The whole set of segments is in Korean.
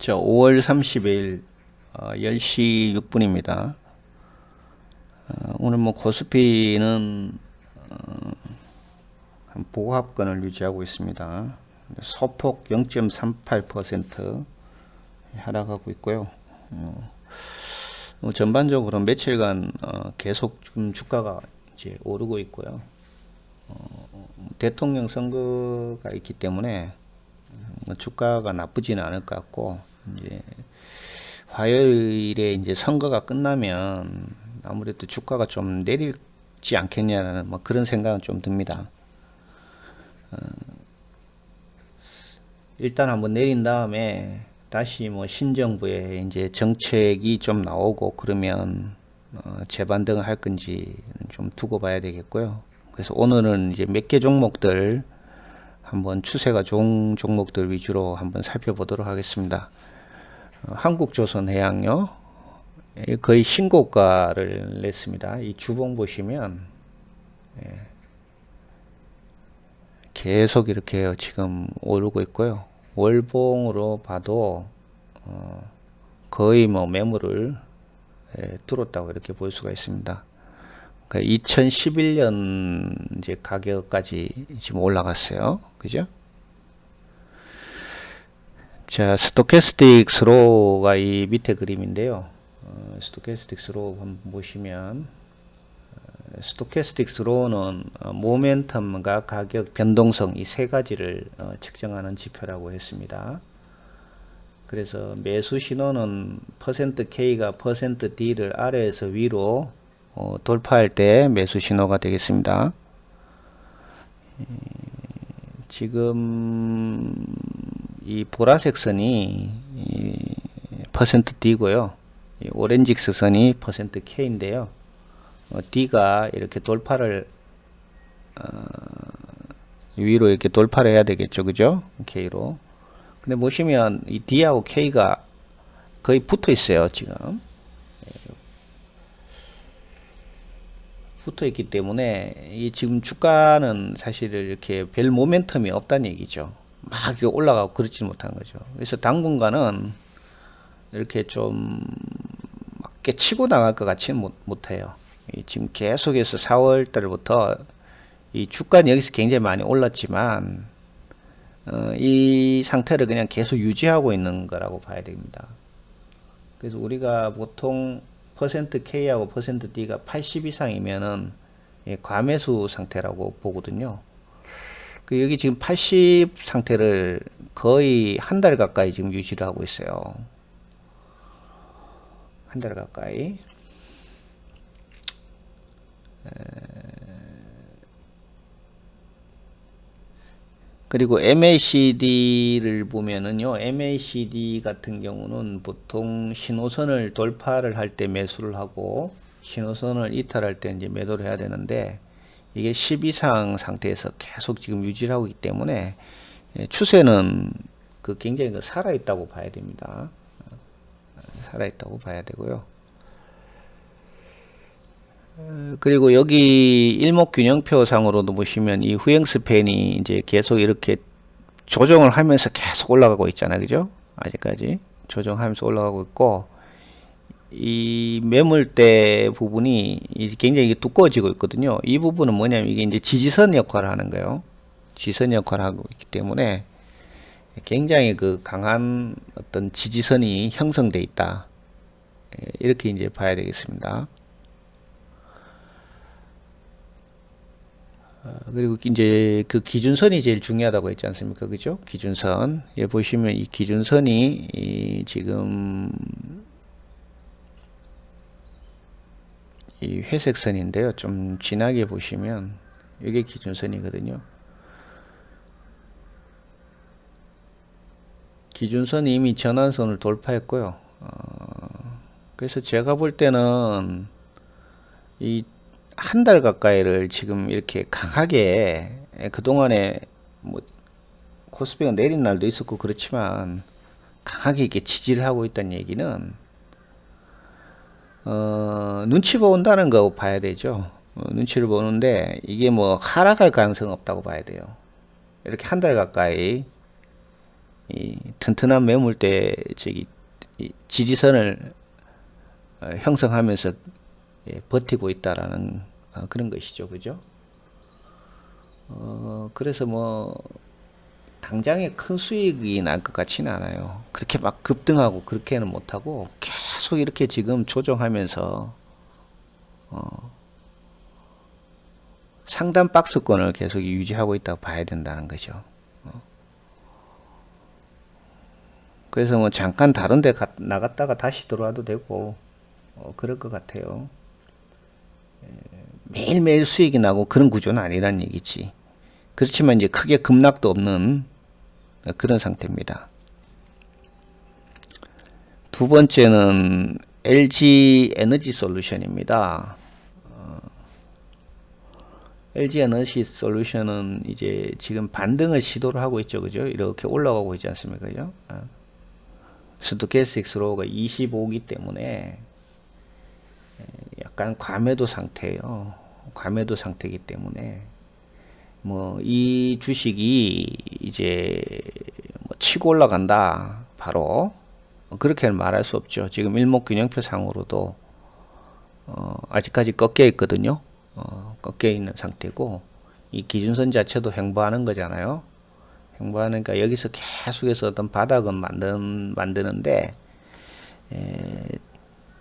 자, 5월 30일 어, 10시 6분입니다. 어, 오늘 뭐 코스피는 어, 한 보합권을 유지하고 있습니다. 소폭 0.38% 하락하고 있고요. 어, 뭐 전반적으로 며칠간 어, 계속 지금 주가가 이제 오르고 있고요. 어, 대통령 선거가 있기 때문에 뭐 주가가 나쁘지는 않을 것 같고 이제 화요일에 이제 선거가 끝나면 아무래도 주가가 좀 내릴지 않겠냐라는 뭐 그런 생각은 좀 듭니다. 어, 일단 한번 내린 다음에 다시 뭐 신정부의 이제 정책이 좀 나오고 그러면 어, 재반등을 할 건지 좀 두고 봐야 되겠고요. 그래서 오늘은 이제 몇 개 종목들 한번 추세가 좋은 종목들 위주로 한번 살펴보도록 하겠습니다. 어, 한국조선해양요 예, 거의 신고가를 냈습니다. 이 주봉 보시면 예, 계속 이렇게 지금 오르고 있고요. 월봉으로 봐도 어, 거의 뭐 매물을 예, 뚫었다고 이렇게 볼 수가 있습니다. 2011년 이제 가격까지 지금 올라갔어요. 그죠? 자, 스토캐스틱 스로우가 이 밑에 그림인데요. 어, 스토캐스틱 스로우 한번 보시면 어, 스토캐스틱 스로우는 어, 모멘텀과 가격 변동성 이 세 가지를 어, 측정하는 지표라고 했습니다. 그래서 매수 신호는 K가 퍼센트 D를 아래에서 위로 어, 돌파할 때 매수 신호가 되겠습니다. 에, 지금 이 보라색 선이 이 퍼센트 D고요. 이 오렌지색 선이 퍼센트 K인데요. 어, D가 이렇게 돌파를 어, 위로 이렇게 돌파를 해야 되겠죠, 그죠? K로. 근데 보시면 이 D하고 K가 거의 붙어 있어요, 지금. 붙어 있기 때문에 이 지금 주가는 사실 이렇게 별 모멘텀이 없다는 얘기죠. 막 올라가고 그렇지 못한 거죠. 그래서 당분간은 이렇게 좀 맞게 치고 나갈 것 같지는 못, 못해요. 이 지금 계속해서 4월 달부터 이 주가는 여기서 굉장히 많이 올랐지만 어, 이 상태를 그냥 계속 유지하고 있는 거라고 봐야 됩니다. 그래서 우리가 보통 퍼센트 K하고 퍼센트 D가 80 이상이면은 예, 과매수 상태라고 보거든요. 그 여기 지금 80 상태를 거의 한 달 가까이 지금 유지를 하고 있어요. 한 달 가까이. 그리고 MACD를 보면은요, MACD 같은 경우는 보통 신호선을 돌파를 할 때 매수를 하고 신호선을 이탈할 때 이제 매도를 해야 되는데 이게 10 이상 상태에서 계속 지금 유지를 하고 있기 때문에 예, 추세는 그 굉장히 그 살아 있다고 봐야 됩니다. 살아 있다고 봐야 되고요. 어, 그리고 여기 일목균형표 상으로도 보시면 이 후행 스팬이 이제 계속 이렇게 조정을 하면서 계속 올라가고 있잖아요. 그죠? 아직까지 조정하면서 올라가고 있고 이 매물대 부분이 굉장히 두꺼워지고 있거든요. 이 부분은 뭐냐면 이게 이제 지지선 역할을 하는 거예요. 지선 역할을 하고 있기 때문에 굉장히 그 강한 어떤 지지선이 형성돼 있다. 예, 이렇게 이제 봐야 되겠습니다. 그리고 이제 그 기준선이 제일 중요하다고 했지 않습니까? 그죠? 기준선. 예, 보시면 이 기준선이 이 지금 이 회색 선인데요. 좀 진하게 보시면 이게 기준선이거든요. 기준선이 이미 전환선을 돌파했고요. 어, 그래서 제가 볼 때는 이 한 달 가까이를 지금 이렇게 강하게 그동안에 뭐 코스피가 내린 날도 있었고 그렇지만 강하게 이렇게 지지를 하고 있다는 얘기는 어, 눈치 본다는 거 봐야 되죠. 어, 눈치를 보는데 이게 뭐 하락할 가능성은 없다고 봐야 돼요. 이렇게 한 달 가까이 이 튼튼한 매물대 저기 이 지지선을 어, 형성하면서 예, 버티고 있다라는 어, 그런 것이죠, 그죠? 어, 그래서 뭐 당장에 큰 수익이 날 것 같지는 않아요. 그렇게 막 급등하고 그렇게는 못하고 계속 이렇게 지금 조정하면서 어, 상단 박스권을 계속 유지하고 있다고 봐야 된다는 거죠. 어. 그래서 뭐 잠깐 다른 데 가- 나갔다가 다시 들어와도 되고 어, 그럴 것 같아요. 에, 매일매일 수익이 나고 그런 구조는 아니란 얘기지. 그렇지만 이제 크게 급락도 없는 그런 상태입니다. 두 번째는 LG 에너지 솔루션입니다. 어, LG 에너지 솔루션은 이제 지금 반등을 시도를 하고 있죠. 그죠? 이렇게 올라가고 있지 않습니까? 그죠? 어. 스토캐스틱 스로우가 25기 때문에 에, 약간 과매도 상태예요. 과매도 상태이기 때문에 뭐 이 주식이 이제 뭐 치고 올라간다 바로 그렇게는 말할 수 없죠. 지금 일목균형표 상으로도 어, 아직까지 꺾여 있거든요. 어, 꺾여 있는 상태고 이 기준선 자체도 횡보하는 거잖아요. 횡보하니까 여기서 계속해서 어떤 바닥은 만든 만드는데 에,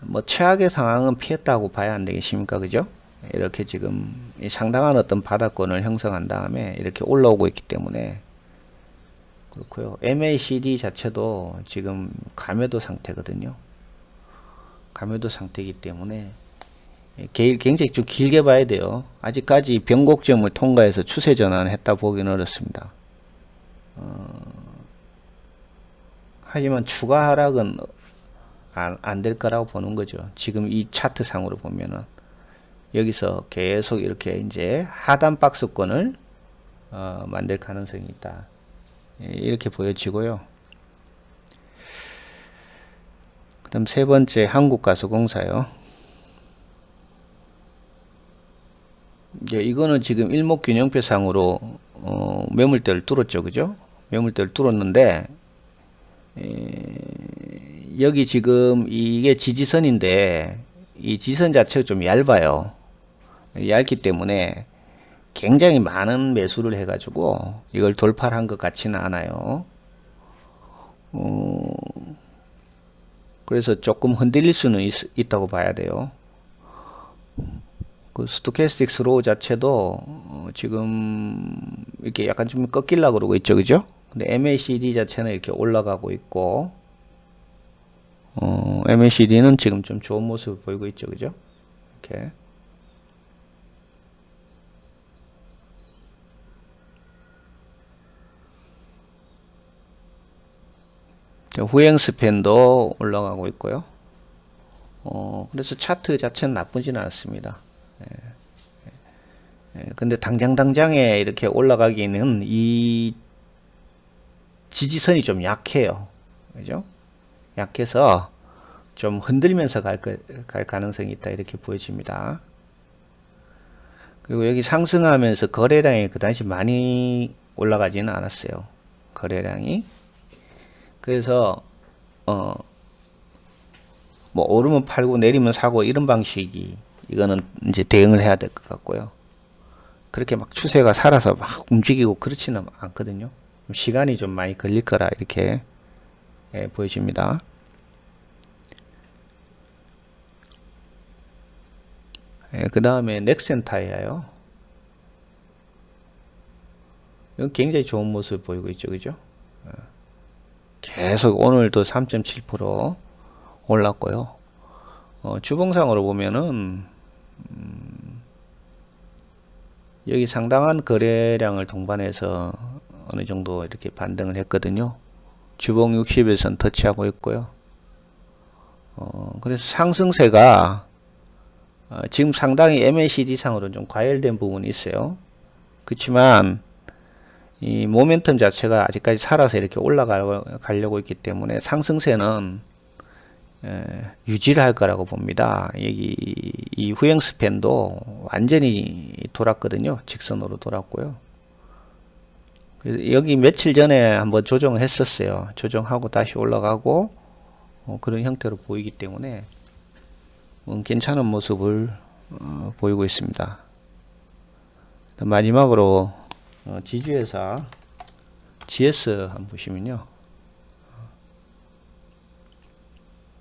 뭐 최악의 상황은 피했다고 봐야 안 되겠습니까, 그죠? 이렇게 지금 이 상당한 어떤 바닥권을 형성한 다음에 이렇게 올라오고 있기 때문에 그렇고요. MACD 자체도 지금 감매도 상태거든요. 감매도 상태이기 때문에 게- 굉장히 좀 길게 봐야 돼요. 아직까지 변곡점을 통과해서 추세 전환을 했다 보기는 어렵습니다. 어, 하지만 추가 하락은 안 될 거라고 보는 거죠. 지금 이 차트 상으로 보면은 여기서 계속 이렇게 이제 하단 박스권을 어, 만들 가능성이 있다. 예, 이렇게 보여지고요. 그 다음 세 번째 한국가수공사요. 이거는 지금 일목균형표 상으로 어, 매물대를 뚫었죠, 그죠? 매물대를 뚫었는데 에, 여기 지금 이게 지지선인데 이 지선 자체가 좀 얇아요. 얇기 때문에 굉장히 많은 매수를 해가지고 이걸 돌파를 한것 같지는 않아요. 어, 그래서 조금 흔들릴 수는 있, 다고 봐야 돼요. 그 스토캐스틱 스로우 자체도 어, 지금 이렇게 약간 좀 꺾이려고 그러고 있죠, 그죠? 근데 MACD 자체는 이렇게 올라가고 있고, 어, MACD는 지금 좀 좋은 모습을 보이고 있죠, 그죠? 이렇게. 자, 후행 스팬도 올라가고 있고요. 어, 그래서 차트 자체는 나쁘지는 않습니다. 예. 예, 근데 당장 당장에 이렇게 올라가기는 이 지지선이 좀 약해요. 그죠? 약해서 좀 흔들면서 갈, 거, 갈 가능성이 있다. 이렇게 보여집니다. 그리고 여기 상승하면서 거래량이 그 당시 많이 올라가지는 않았어요. 거래량이. 그래서, 어, 뭐, 오르면 팔고 내리면 사고 이런 방식이 이거는 이제 대응을 해야 될 것 같고요. 그렇게 막 추세가 살아서 막 움직이고 그렇지는 않거든요. 시간이 좀 많이 걸릴 거라 이렇게 예, 보여집니다. 예, 그 다음에 넥센 타이아요. 이건 굉장히 좋은 모습을 보이고 있죠, 그죠? 어, 계속 오늘도 3.7% 올랐고요. 어, 주봉상으로 보면은 음, 여기 상당한 거래량을 동반해서 어느 정도 이렇게 반등을 했거든요. 주봉 60일선 터치하고 있고요. 어, 그래서 상승세가 어, 지금 상당히 MACD 상으로 좀 과열된 부분이 있어요. 그렇지만 이 모멘텀 자체가 아직까지 살아서 이렇게 올라가려고 있기 때문에 상승세는 에, 유지를 할 거라고 봅니다. 여기 이 후행 스팬도 완전히 돌았거든요. 직선으로 돌았고요. 여기 며칠 전에 한번 조정을 했었어요. 조정하고 다시 올라가고 어, 그런 형태로 보이기 때문에 음, 괜찮은 모습을 어, 보이고 있습니다. 마지막으로 어, 지주회사 GS 한번 보시면요.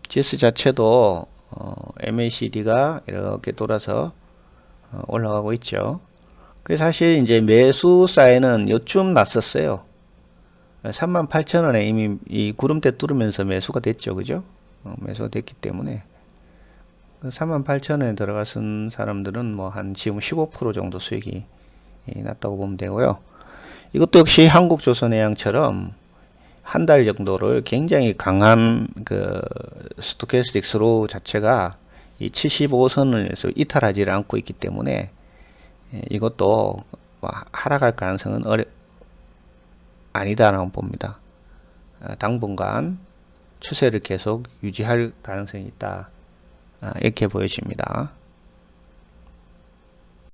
GS 자체도 어, MACD가 이렇게 돌아서 어, 올라가고 있죠. 그 사실 이제 매수 사인은 요쯤 났었어요. 38,000원에 이미 이 구름대 뚫으면서 매수가 됐죠. 그죠? 어, 매수가 됐기 때문에 38,000원에 들어가선 사람들은 뭐 한 지금 15% 정도 수익이 예, 났다고 보면 되고요. 이것도 역시 한국조선해양처럼 한 달 정도를 굉장히 강한 그 스토캐스틱 스로우 자체가 이 75선을 이탈하지 않고 있기 때문에 예, 이것도 뭐 하락할 가능성은 어려, 아니다라고 봅니다. 아, 당분간 추세를 계속 유지할 가능성이 있다. 아, 이렇게 보여집니다.